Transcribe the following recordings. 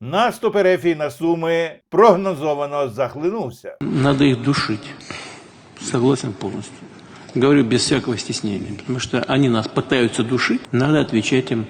Наступ Ерефії на Суми прогнозовано захлинувся. Надо їх душить. Согласен повністю. Говорю без всякого стеснения. Потому что они нас пытаются душить. Надо отвечать им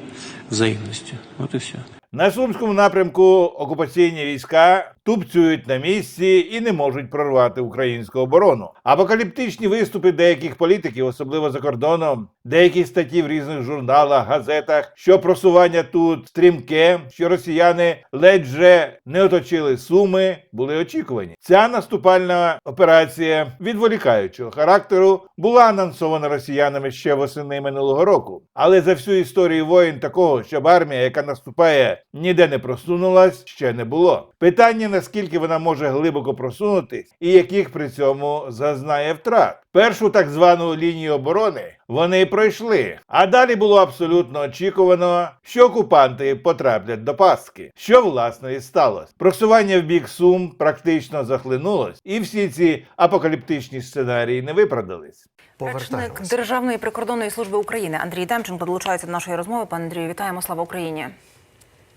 взаимностью. Вот и все. На сумському напрямку окупаційні війська тупцюють на місці і не можуть прорвати українську оборону. Апокаліптичні виступи деяких політиків, особливо за кордоном, деякі статті в різних журналах, газетах, що просування тут стрімке, що росіяни ледь вже не оточили суми, були очікувані. Ця наступальна операція відволікаючого характеру була анонсована росіянами ще восени минулого року. Але за всю історію воїн такого, щоб армія, яка наступає, ніде не просунулась, ще не було. Питання наскільки вона може глибоко просунутись і яких при цьому зазнає втрат. Першу так звану лінію оборони вони пройшли, а далі було абсолютно очікувано, що окупанти потраплять до пастки. Що власне і сталося. Просування в бік сум практично захлинулось, і всі ці апокаліптичні сценарії не виправдались. Речник Державної прикордонної служби України Андрій Демченко долучається до нашої розмови. Пане Андрію, вітаємо. Слава Україні!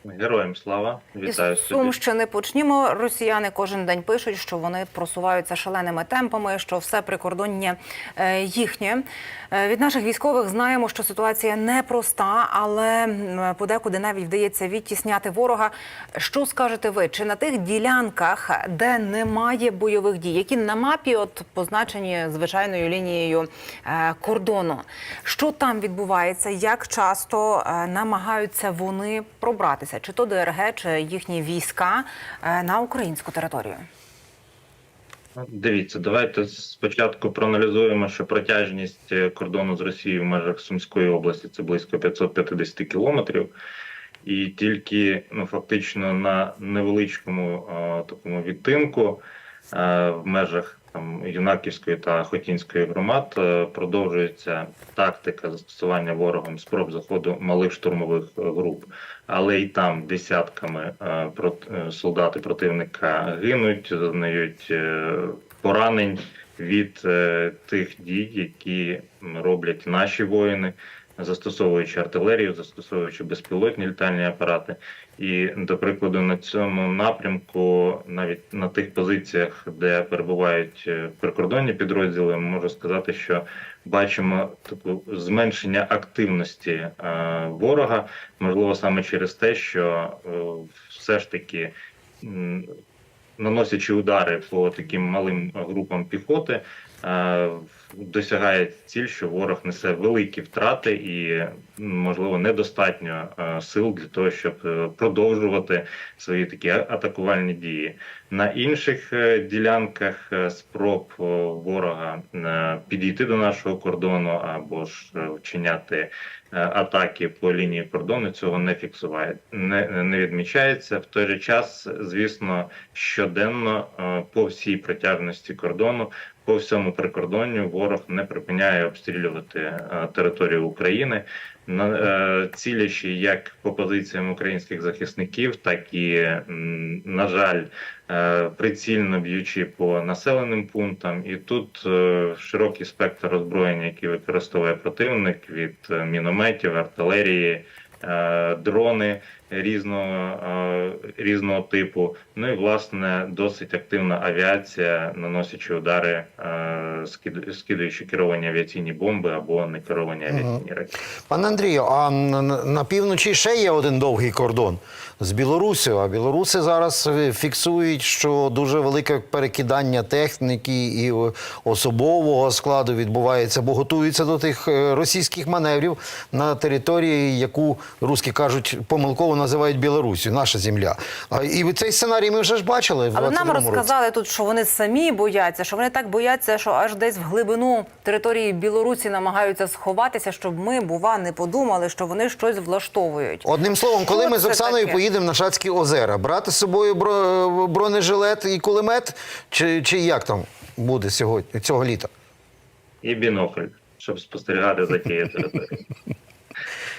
Героям слава, вітаю Із. Сумщини почнімо. Росіяни кожен день пишуть, що вони просуваються шаленими темпами, що все прикордоння е, їхнє. Е, Від наших військових знаємо, що ситуація непроста, але подекуди навіть вдається відтісняти ворога. Що скажете ви? Чи на тих ділянках, де немає бойових дій, які на мапі от позначені звичайною лінією е, кордону? Що там відбувається? Як часто намагаються вони пробратися, чи то ДРГ, чи їхні війська е, на українську територію? Дивіться, давайте спочатку проаналізуємо, що протяжність е, кордону з Росією в межах Сумської області це близько 550 кілометрів. І тільки ну, фактично на невеличкому е, такому відтинку е, в межах там, Юнаківської та Хотінської громад е, продовжується тактика застосування ворогом спроб заходу малих штурмових е, груп, але і там десятками е, солдати противника гинуть, зазнають поранень від тих дій, які роблять наші воїни, застосовуючи артилерію, застосовуючи безпілотні літальні апарати. І, до прикладу, на цьому напрямку, навіть на тих позиціях, де перебувають е, прикордонні підрозділи, можу сказати, що бачимо таку зменшення активності е, ворога, можливо, саме через те, що е, все ж таки. Наносячи удари по таким малим групам піхоти, досягає ціль, що ворог несе великі втрати і можливо недостатньо е, сил для того, щоб е, продовжувати свої такі атакувальні дії. На інших е, ділянках е, спроб е, ворога е, підійти до нашого кордону або ж е, вчиняти е, атаки по лінії кордону цього не фіксує, не, не відмічається. В той же час, звісно, щоденно е, по всій протяжності кордону, по всьому прикордонню ворог не припиняє обстрілювати е, територію України, на е, цілячи як по позиціям українських захисників, так і на жаль. е, Прицільно б'ючи по населеним пунктам, і тут широкий спектр озброєння, який використовує противник від мінометів, артилерії, дрони різного, е, різного типу. Ну і власне досить активна авіація, наносячи удари, е, скид- скидуючи керовані авіаційні бомби або не керовані авіаційні ракети. Пане Андрію, а на, півночі ще є один довгий кордон з Білоруссю. А білоруси зараз е, фіксують, що дуже велике перекидання техніки і особового складу відбувається, бо готуються до тих російських маневрів на території, яку русські кажуть, помилково називають Білоруссю, наша земля. І цей сценарій ми вже ж бачили в Але нам 22-му році. розказали тут, що вони самі бояться, що вони так бояться, що аж десь в глибину території Білорусі намагаються сховатися, щоб ми, бува, не подумали, що вони щось влаштовують. Одним словом, коли Що ми з Оксаною таке? поїдемо на Шацькі озера, брати з собою бронежилет і кулемет, чи, чи як там буде сьогодні цього літа? і бінокль, щоб спостерігати за тією територією.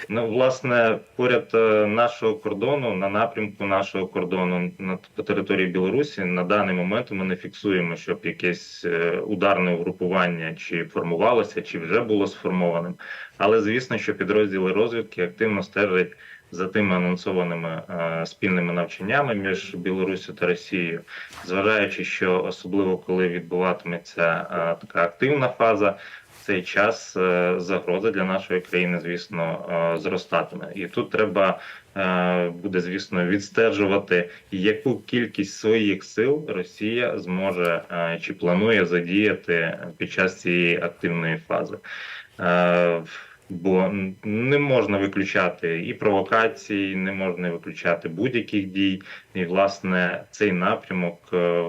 Ну, власне, поряд е, нашого кордону, на напрямку нашого кордону на по території Білорусі, на даний момент ми не фіксуємо, щоб якесь е, ударне угрупування чи формувалося, чи вже було сформованим. Але звісно, що підрозділи розвідки активно стежать за тими анонсованими е, спільними навчаннями між Білоруссю та Росією, зважаючи, що особливо коли відбуватиметься е, така активна фаза. Цей час е, загроза для нашої країни, звісно, е, зростатиме, і тут треба е, буде, звісно, відстежувати, яку кількість своїх сил Росія зможе чи планує задіяти під час цієї активної фази. Бо не можна виключати і провокацій, не можна виключати будь-яких дій. І власне цей напрямок, е,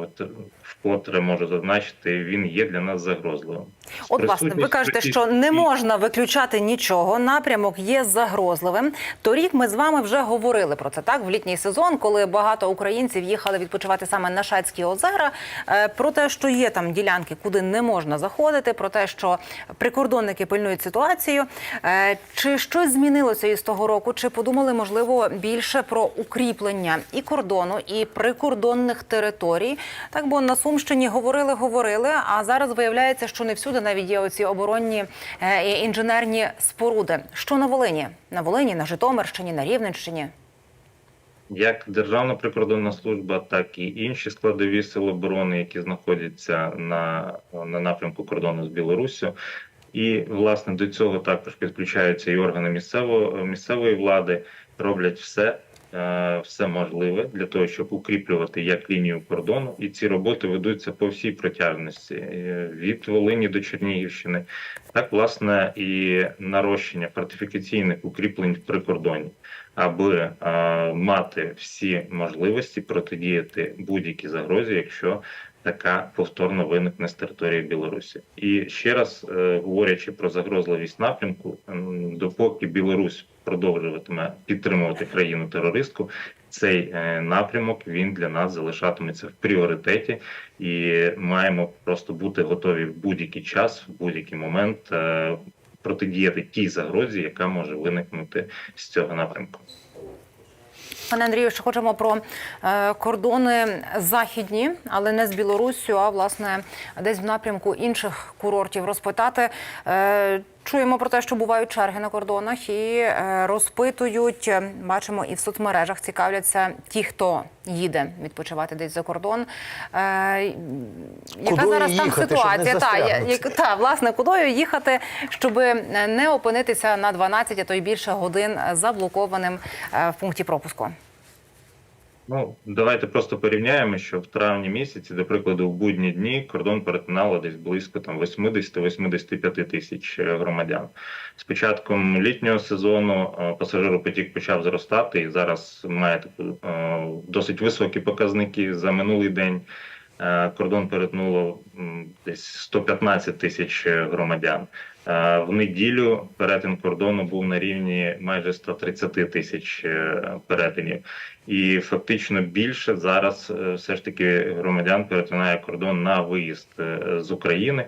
вкотре можу зазначити, він є для нас загрозливим. От, власне, ви кажете, що не можна виключати нічого. Напрямок є загрозливим. Торік ми з вами вже говорили про це так в літній сезон, коли багато українців їхали відпочивати саме на Шацькі озера. е, Про те, що є там ділянки, куди не можна заходити, про те, що прикордонники пильнують ситуацію. Е, Чи щось змінилося із того року? Чи подумали можливо більше про укріплення і кордону, і прикордонних територій? Так, бо на Сумщині говорили, говорили. А зараз виявляється, що не всюди навіть є оці оборонні е, і інженерні споруди. Що на Волині? На Волині, на Житомирщині, на Рівненщині. як Державна прикордонна служба, так і інші складові сил оборони, які знаходяться на, на напрямку кордону з Білоруссю. І власне до цього також підключаються і органи місцевої місцевої влади, роблять все, е, все можливе для того, щоб укріплювати як лінію кордону, і ці роботи ведуться по всій протяжності е, від Волині до Чернігівщини, так власне і нарощення фортифікаційних укріплень в прикордоні аби е, мати всі можливості протидіяти будь-якій загрозі, якщо така повторно виникне з території Білорусі. І ще раз е, говорячи про загрозливість напрямку, допоки Білорусь продовжуватиме підтримувати країну терористку. Цей е, напрямок він для нас залишатиметься в пріоритеті, і маємо просто бути готові в будь-який час, в будь-який момент е, протидіяти тій загрозі, яка може виникнути з цього напрямку. Пане Андрію, ще хочемо про е, кордони західні, але не з Білоруссю, а власне десь в напрямку інших курортів розпитати. Чуємо про те, що бувають черги на кордонах і е, розпитують. е, Бачимо, і в соцмережах цікавляться ті, хто їде відпочивати десь за кордон. Е, яка Кудою зараз там їхати, не ситуація? Та, як, та, власне, кудою їхати, щоб не опинитися на 12, а то й більше годин заблокованим в пункті пропуску. Ну, давайте просто порівняємо, що в травні місяці, до прикладу, в будні дні кордон перетинало десь близько там 80-85 тисяч е, громадян. З початком літнього сезону е, пасажиропотік почав зростати, і зараз має таку е, досить високі показники за минулий день. Кордон перетнуло десь 115 тисяч громадян. Е, В неділю перетин кордону був на рівні майже 130 тисяч е, перетинів. І фактично більше зараз е, все ж таки громадян перетинає кордон на виїзд з України.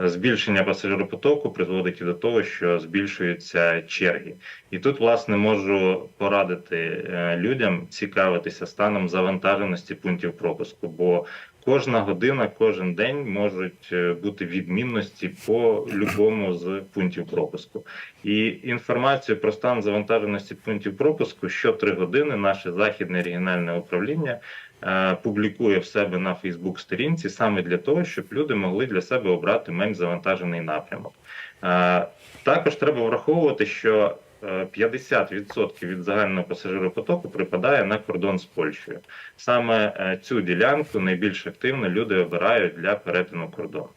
Збільшення пасажиропотоку призводить і до того, що збільшуються черги. І тут, власне, можу порадити е, людям цікавитися станом завантаженості пунктів пропуску, бо кожна година, кожен день можуть е, бути відмінності по любому з пунктів пропуску. І інформацію про стан завантаженості пунктів пропуску що три години наше західне регіональне управління публікує в себе на Фейсбук-сторінці саме для того, щоб люди могли для себе обрати менш завантажений напрямок. Е, також треба враховувати, що е, 50% від загального пасажиропотоку припадає на кордон з Польщею. Саме е, цю ділянку найбільш активно люди обирають для перетину кордону.